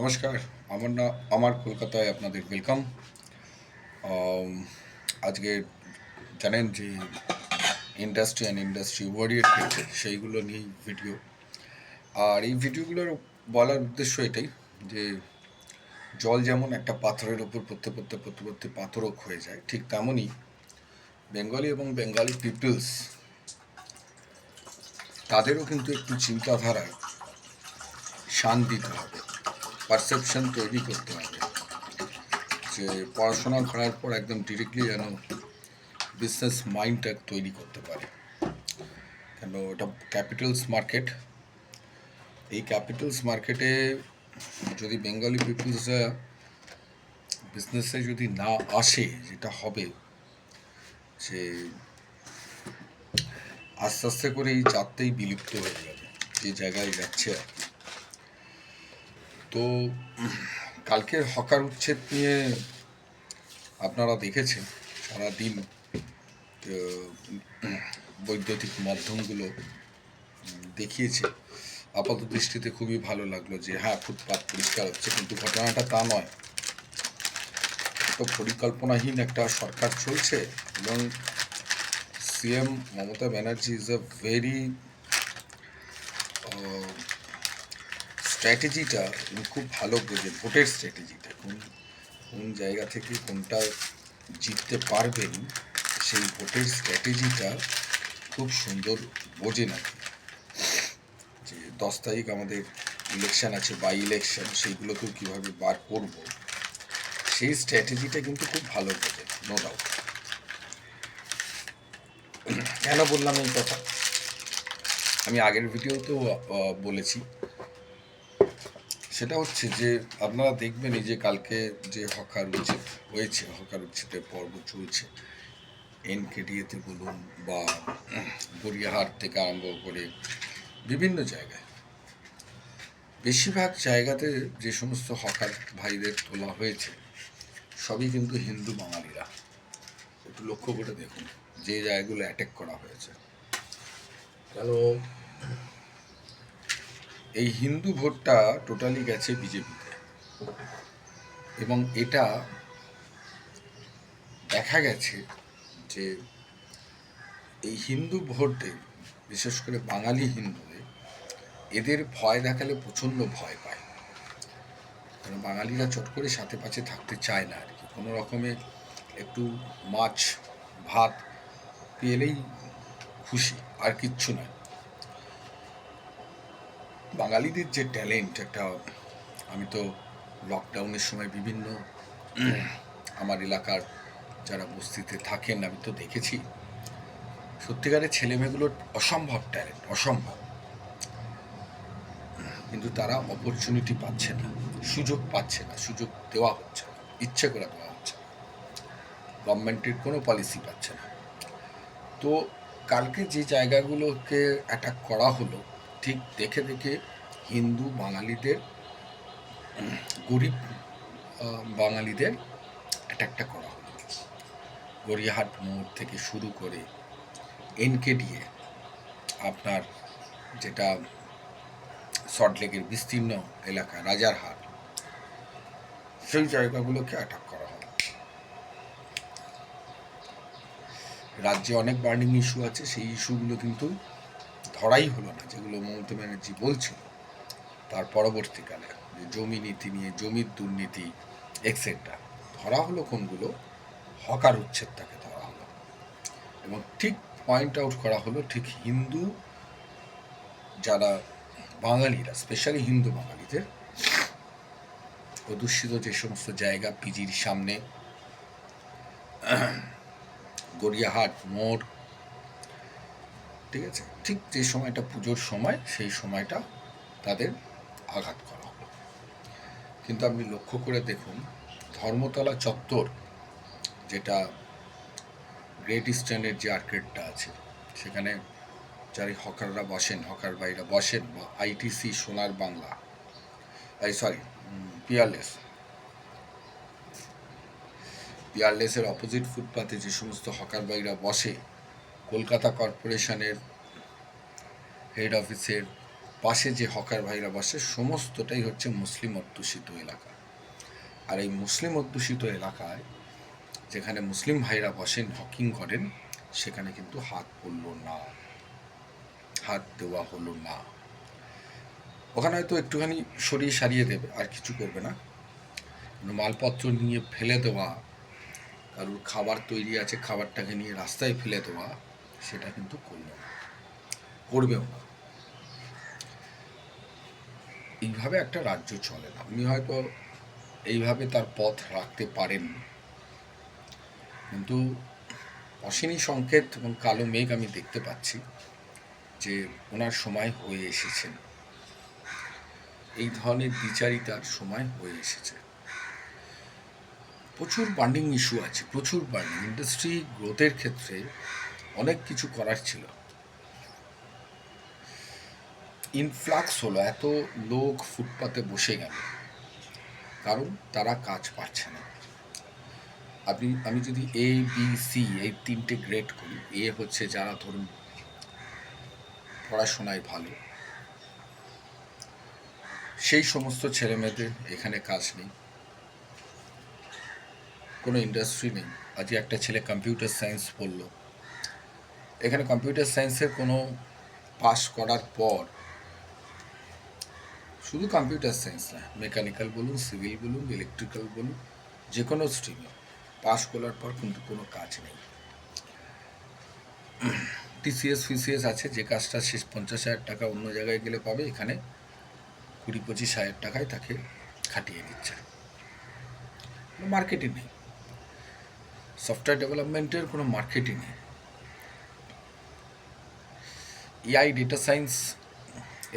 নমস্কার, আমার না, আমার কলকাতায় আপনাদের ওয়েলকাম আজকে জানেন যে ইন্ডাস্ট্রি অ্যান্ড ইন্ডাস্ট্রি ওয়ারিয়ার রয়েছে সেইগুলো নিয়েই ভিডিও আর এই ভিডিওগুলোর বলার উদ্দেশ্য এটাই যে জল যেমন একটা পাথরের ওপর পড়তে পড়তে পড়তে পড়তে পাথরক হয়ে যায়, ঠিক তেমনই বেঙ্গলি এবং বেঙ্গালি পিপলস তাদেরও কিন্তু একটু চিন্তাধারায় শান দিতে হবে। পারসেপশন তৈরি করতে হবে। যে পড়াশোনা করার পর একদম ডিরেক্টলি যেন বিজনেস মাইন্ডটা তৈরি করতে পারে। কেন ওটা ক্যাপিটালস মার্কেট এই ক্যাপিটালস মার্কেটে যদি বেঙ্গলি পিপলসরা বিজনেসে যদি না আসে, যেটা হবে যে আস্তে আস্তে করে এই জাতটাই বিলুপ্ত হয়ে যাবে। যে জায়গায় যাচ্ছে আর কি। তো কালকের হকার উচ্ছেদ নিয়ে আপনারা দেখেছেন সারাদিন বৈদ্যুতিক মাধ্যমগুলো দেখিয়েছে। আপাত দৃষ্টিতে খুবই ভালো লাগল যে হ্যাঁ ফুটপাত পরিষ্কার হচ্ছে, কিন্তু ঘটনাটা তা নয়। তো পরিকল্পনাহীন একটা সরকার চলছে এবং CM Mamata Banerjee is a very স্ট্র্যাটেজিটা উনি খুব ভালো বোঝে ভোটের স্ট্র্যাটেজিটা, কোন কোন জায়গা থেকে কোনটা জিততে পারবেন, সেই ভোটের স্ট্র্যাটেজিটা খুব সুন্দর বোঝে কি। যে দশ তারিখ আমাদের ইলেকশন আছে বাই ইলেকশন সেইগুলোকেও কীভাবে বার করব, সেই স্ট্র্যাটেজিটা কিন্তু খুব ভালো বোঝে নো ডাউট কেন বললাম এই কথা আমি আগের ভিডিওতেও বলেছি সেটা হচ্ছে যে আপনারা দেখবেন এই যে কালকে যে হকার উচ্ছেদ হয়েছে, হকার উচ্ছেদের পর্ব চলছে। এনকেডিএতে বলুন বা গড়িয়াহাট থেকে আরম্ভ করে বিভিন্ন জায়গায়। বেশিরভাগ জায়গাতে যে সমস্ত হকার ভাইদের তোলা হয়েছে, সবই কিন্তু হিন্দু বাঙালিরা। একটু লক্ষ্য করে দেখুন যে জায়গাগুলো অ্যাটাক করা হয়েছে। কেন? এই হিন্দু ভোটটা টোটালি গেছে বিজেপিতে। এবং এটা দেখা গেছে যে এই হিন্দু ভোটে, বিশেষ করে বাঙালি হিন্দুদের এদের ভয় দেখালে প্রচণ্ড ভয় পায়। কারণ বাঙালিরা চট করে সাথে পাশে থাকতে চায় না আর কি। কোনো রকমে একটু মাছ, ভাত পেলেই খুশি, আর কিচ্ছু নয় বাঙালিদের যে ট্যালেন্ট একটা আমি তো লকডাউনের সময় বিভিন্ন আমার এলাকার যারা বস্তিতে থাকেন আমি তো দেখেছি। সত্যিকারের ছেলেমেয়েগুলোর অসম্ভব ট্যালেন্ট অসম্ভব। কিন্তু তারা অপরচুনিটি পাচ্ছে না সুযোগ পাচ্ছে না সুযোগ দেওয়া হচ্ছে না ইচ্ছে করে দেওয়া হচ্ছে না। গভর্নমেন্টের কোনো পলিসি পাচ্ছে না। তো কালকে যে জায়গাগুলোকে অ্যাটাক করা হলো ঠিক দেখে দেখে হিন্দু বাঙালিদের, গরিব বাঙালিদের অ্যাটাকটা করা হলো। গড়িয়াহাট মোড় থেকে শুরু করে এনকেডিএ, আপনার যেটা সল্টলেকের বিস্তীর্ণ এলাকা, রাজারহাট, সেই জায়গাগুলোকে অ্যাটাক করা হয় রাজ্যে অনেক বার্নিং ইস্যু আছে, সেই ইস্যুগুলো কিন্তু ধরাই হলো না, যেগুলো মমতা ব্যানার্জি বলছিল। তার পরবর্তীকালে যে জমি নীতি নিয়ে, জমির দুর্নীতি এক্সেট্রা ধরা হলো কোনগুলো? হকার উচ্ছেদ উচ্ছেদটাকে ধরা হলো। এবং ঠিক পয়েন্ট আউট করা হলো ঠিক হিন্দু যারা বাঙালিরা স্পেশালি হিন্দু বাঙালিদের, প্রদূষিত যে সমস্ত জায়গা, পিজির সামনে, গড়িয়াহাট, মোড় ঠিক আছে? ঠিক যে সময়টা পুজোর সময়, সেই সময়টা তাদের আঘাত করা হলো। কিন্তু আপনি লক্ষ্য করে দেখুন, ধর্মতলা চত্বর, যেটা গ্রেট ইস্টার্নের যে আর্কেডটা আছে, সেখানে যারা হকাররা বসেন হকার ভাইরা বসেন, বা আইটিসি সোনার বাংলা, এই সরি পিয়ারলেস পিয়ারলেসের অপোজিট ফুটপাতে যে সমস্ত হকার ভাইরা বসে কলকাতা কর্পোরেশনের হেড অফিসের পাশে যে হকার ভাইরা বসে, সমস্তটাই হচ্ছে মুসলিম অধ্যুষিত এলাকা। আর এই মুসলিম অধ্যুষিত এলাকায় যেখানে মুসলিম ভাইরা বসেন, হকিং করেন, সেখানে কিন্তু হাত পড়ল না, হাত দেওয়া হলো না। ওখানে হয়তো একটুখানি সরিয়ে সারিয়ে দেবে, আর কিছু করবে না। মালপত্র নিয়ে ফেলে দেওয়া, কারোর খাবার তৈরি আছে, খাবারটাকে নিয়ে রাস্তায় ফেলে দেওয়া সেটা কিন্তু করল না, করবেও না। এইভাবে একটা রাজ্য চলে না। উনি হয়তো এইভাবে তার পথ রাখতে পারেন। কিন্তু অশিনী সংকেত এবং কালো মেঘ আমি দেখতে পাচ্ছি যে ওনার সময় হয়ে এসেছেন এই ধরনের বিচারিতার সময় হয়ে এসেছে। প্রচুর বান্ডিং ইস্যু আছে, প্রচুর বান্ডিং ইন্ডাস্ট্রি গ্রোথের ক্ষেত্রে অনেক কিছু করার ছিল। ইনফ্লাক্স হলো, এত লোক ফুটপাতে বসে গেল। কারণ তারা কাজ পাচ্ছে না। আপনি, আমি যদি এ বি সি এই তিনটে গ্রেড করি এ হচ্ছে যারা ধরুন পড়াশোনায় ভালো, সেই সমস্ত ছেলেমেয়েদের এখানে কাজ নেই। কোনো ইন্ডাস্ট্রি নেই। আজকে একটা ছেলে কম্পিউটার সায়েন্স পড়ল। এখানে কম্পিউটার সায়েন্সের কোনো পাস করার পর, শুধু কম্পিউটার সায়েন্স না মেকানিক্যাল বলুন সিভিল বলুন ইলেকট্রিক্যাল বলুন যে কোনো স্ট্রিমে পাস করার পর কিন্তু কোনো কাজ নেই। টিসিএস ফিসিএস আছে, যে কাজটা শেষ পঞ্চাশ হাজার টাকা অন্য জায়গায় গেলে পাবে, এখানে কুড়ি, পঁচিশ হাজার টাকায় তাকে খাটিয়ে দিচ্ছে। মার্কেটই নেই। সফটওয়্যার ডেভেলপমেন্টের কোনো মার্কেটই নেই। এআই ডেটা সায়েন্স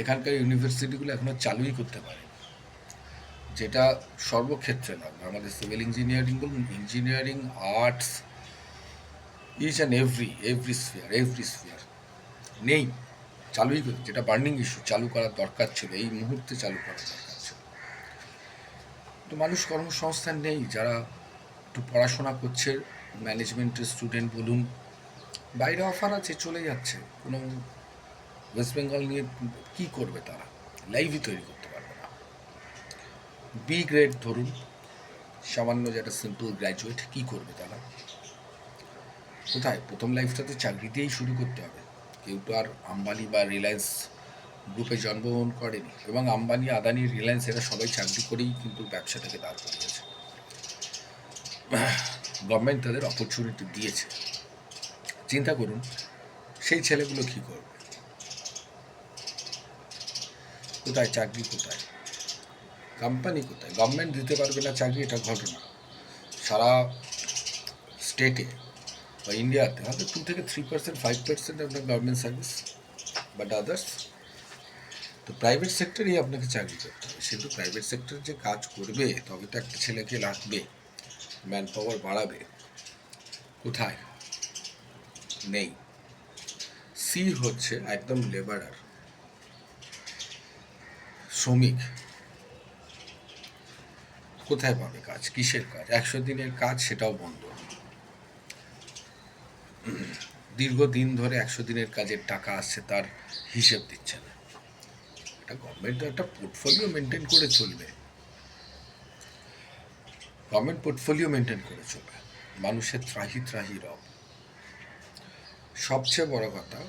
এখানকার ইউনিভার্সিটিগুলো এখনও চালুই করতে পারে। যেটা সর্বক্ষেত্রে লাগবে আমাদের সিভিল ইঞ্জিনিয়ারিং বলুন engineering arts each and every every sphere every sphere নেই। চালুই করে যেটা বার্নিং ইস্যু চালু করার দরকার ছিল, এই মুহূর্তে চালু করার দরকার ছিল। তো মানুষ কর্মসংস্থান নেই, যারা একটু পড়াশোনা করছে ম্যানেজমেন্টের স্টুডেন্ট বলুন, বাইরে অফার আছে, চলে যাচ্ছে। কোনো ওয়েস্ট বেঙ্গল নিয়ে কী করবে তারা? লাইভই তৈরি করতে পারবে না। বি গ্রেড ধরুন, সামান্য যেটা সিম্পল গ্র্যাজুয়েট কী করবে তারা? কোথায়? প্রথম লাইফটাতে চাকরি দিয়েই শুরু করতে হবে। কেউ তো আর আম্বানি বা রিলায়েন্স গ্রুপে জন্মগ্রহণ করেনি এবং আম্বানি, আদানি রিলায়েন্স এরা সবাই চাকরি করেই কিন্তু ব্যবসাটাকে দাঁড় করিয়েছে। গভর্নমেন্ট তাদের অপরচুনিটি দিয়েছে। চিন্তা করুন, সেই ছেলেগুলো কী করবে? কোথায়, চাকরি কোথায়? কোম্পানি কোথায়? গভর্নমেন্ট দিতে পারবে না চাকরি, এটা ঘটনা। সারা স্টেটে বা ইন্ডিয়াতে হয়তো টু থেকে থ্রি পার্সেন্ট ফাইভ পার্সেন্ট আপনার গভর্নমেন্ট সার্ভিস বাট আদার্স তো প্রাইভেট সেক্টরেই আপনাকে চাকরি করতে হবে। কিন্তু প্রাইভেট সেক্টর যে কাজ করবে, তবে তো একটা ছেলেকে রাখবে ম্যান পাওয়ার বাড়াবে। কোথায়? নেই। সি হচ্ছে একদম লেবারার শ্রমিক। কোথায় পাবে কাজ? কিসের কাজ? একশো দিনের কাজ, সেটাও বন্ধ। দীর্ঘদিন ধরে একশো দিনের কাজের টাকা আসছে, তার হিসেব দিচ্ছে না। এটা গভর্নমেন্ট একটা পোর্টফোলিও মেনটেন করে চলবে। গভর্নমেন্ট পোর্টফোলিও মেনটেন করে চলবে। মানুষের ত্রাহি ত্রাহি রব সবচেয়ে বড় কথা,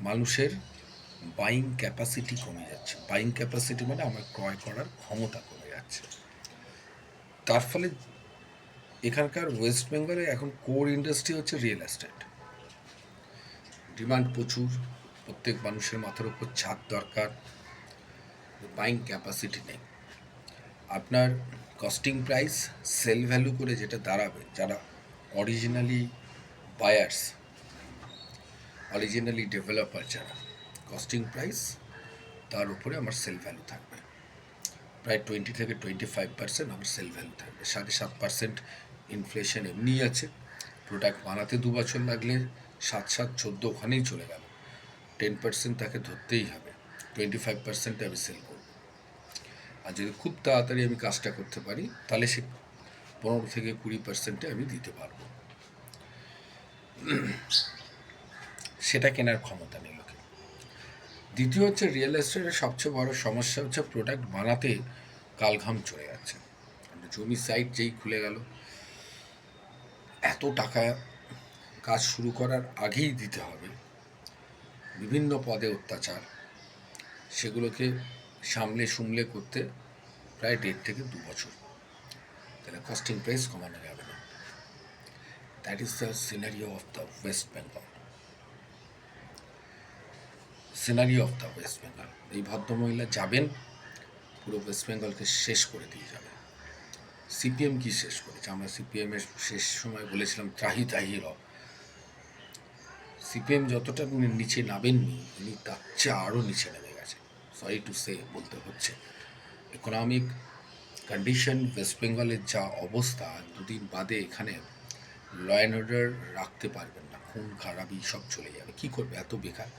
মানুষের বাইং ক্যাপাসিটি কমে যাচ্ছে। বাইং ক্যাপাসিটি মানে আমার ক্রয় করার ক্ষমতা কমে যাচ্ছে। তার ফলে এখানকার ওয়েস্ট বেঙ্গলে এখন কোর ইন্ডাস্ট্রি হচ্ছে রিয়েল এস্টেট ডিমান্ড প্রচুর, প্রত্যেক মানুষের মাথার উপর ছাদ দরকার বাইং ক্যাপাসিটি নেই। আপনার কস্টিং প্রাইস সেল ভ্যালু করে যেটা দাঁড়াবে, যারা অরিজিনালি বায়ার্স অরিজিনালি ডেভেলপার যারা কস্টিং প্রাইস তার উপরে আমার সেল ভ্যালু থাকবে। প্রায় টোয়েন্টি থেকে টোয়েন্টি ফাইভ পার্সেন্ট আমার সেল ভ্যালু থাকবে। সাড়ে সাত পার্সেন্ট ইনফ্লেশন এমনি আছে। প্রোডাক্ট বানাতে দু বছর লাগলে সাত সাত চোদ্দ ওখানেই চলে গেল। টেন পার্সেন্ট তাকে ধরতেই হবে। টোয়েন্টি ফাইভ পার্সেন্টে আমি সেল করব। আর যদি খুব তাড়াতাড়ি আমি কাজটা করতে পারি, তাহলে সে পনেরো থেকে কুড়ি পার্সেন্টে আমি দিতে পারব। সেটা কেনার ক্ষমতা নেই। দ্বিতীয় হচ্ছে রিয়েল এস্টেটের সবচেয়ে বড় সমস্যা হচ্ছে প্রোডাক্ট বানাতে কালঘাম চলে যাচ্ছে। মানে জমি সাইট যেই খুলে গেল, এত টাকা কাজ শুরু করার আগেই দিতে হবে। বিভিন্ন পদে অত্যাচার, সেগুলোকে সামলে সুমলে করতে প্রায় দেড় থেকে দু বছর। তাহলে কস্টিং প্রাইস কমানো যাবে না। That is the scenario of the West Bengal scenario of the West Bengal এই ভদ্রমহিলা যাবেন, পুরো ওয়েস্ট বেঙ্গলকে শেষ করে দিয়ে যাবেন। সিপিএম কি শেষ করেছে? আমরা সিপিএম এর শেষ সময় বলেছিলাম ত্রাহি ত্রাহি র সিপিএম যতটা নিচে নামেননি, উনি তার চেয়ে আরও নিচে নেমে গেছে। সরি টু সে বলতে হচ্ছে। ইকোনমিক কন্ডিশন ওয়েস্ট বেঙ্গলের যা অবস্থা, দুদিন বাদে এখানে ল অ্যান্ড অর্ডার রাখতে পারবেন না। খুন, খারাপি সব চলে যাবে। কি করবে? এত বেকার।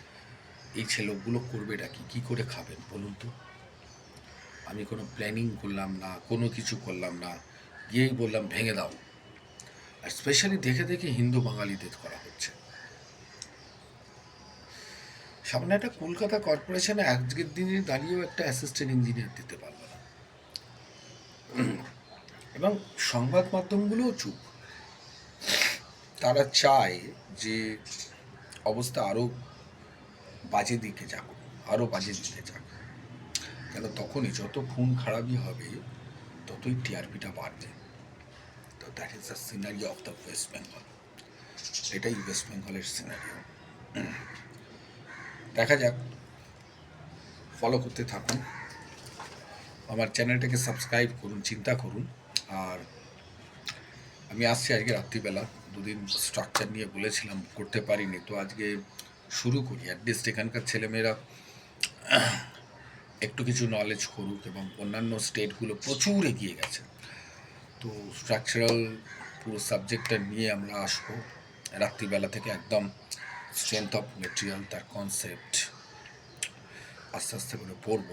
এই ছেলেগুলো করবে করবেটা কি? কী করে খাবেন? বলুন তো। আমি কোনো প্ল্যানিং করলাম না, কোনো কিছু করলাম না। গিয়েই বললাম, ভেঙে দাও। আর স্পেশালি দেখে দেখে হিন্দু বাঙালিদের করা হচ্ছে। সামনে একটা কলকাতা কর্পোরেশনে আজকের দিনে দাঁড়িয়েও একটা অ্যাসিস্ট্যান্ট ইঞ্জিনিয়ার দিতে পারল না। এবং সংবাদ মাধ্যমগুলোও চুপ। তারা চায় যে অবস্থা আরও বাজে দিকে যাক আরও বাজে দিকে যাক। কেন তখনই যত খুন খারাপই হবে, ততই টিআরপিটা বাড়বে। তো that is the scenery of the West Bengal এটাই ওয়েস্ট বেঙ্গলের সিনারিও দেখা যাক। ফলো করতে থাকুন। আমার চ্যানেলটাকে সাবস্ক্রাইব করুন, চিন্তা করুন। আর আমি আসছি আজকে রাত্রিবেলা। দুদিন স্ট্রাকচার নিয়ে বলেছিলাম, করতে পারিনি। তো আজকে শুরু করি। অ্যাটলিস্ট এখানকার ছেলেমেয়েরা একটু কিছু নলেজ করুক এবং অন্যান্য স্টেটগুলো প্রচুর এগিয়ে গেছে। তো স্ট্রাকচারাল পুরো সাবজেক্টটা নিয়ে আমরা আসব। রাত্রিবেলা থেকে একদম স্ট্রেংথ অফ মেটেরিয়াল তার কনসেপ্ট আস্তে আস্তে করে পড়ব।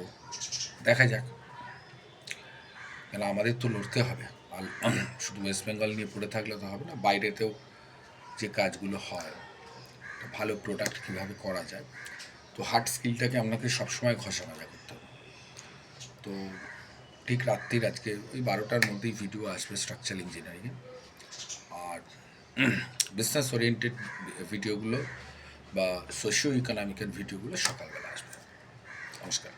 দেখা যাক। কেন আমাদের তো লড়তে হবে। শুধু ওয়েস্ট বেঙ্গল নিয়ে পড়ে থাকলে তো হবে না, বাইরেতেও যে কাজগুলো হয়। ভালো প্রোডাক্ট কীভাবে করা যায়। তো হার্ড স্কিলটাকে আপনাকে সবসময় ঘষা মাজা করতে হবে। তো ঠিক রাত্রির আজকে ওই বারোটার মধ্যেই ভিডিও আসবে স্ট্রাকচার ইঞ্জিনিয়ারিংয়ে আর বিজনেস ওরিয়েন্টেড ভিডিওগুলো বা সোশিও ইকোনমিক্যাল ভিডিওগুলো সকালবেলা আসবে। নমস্কার।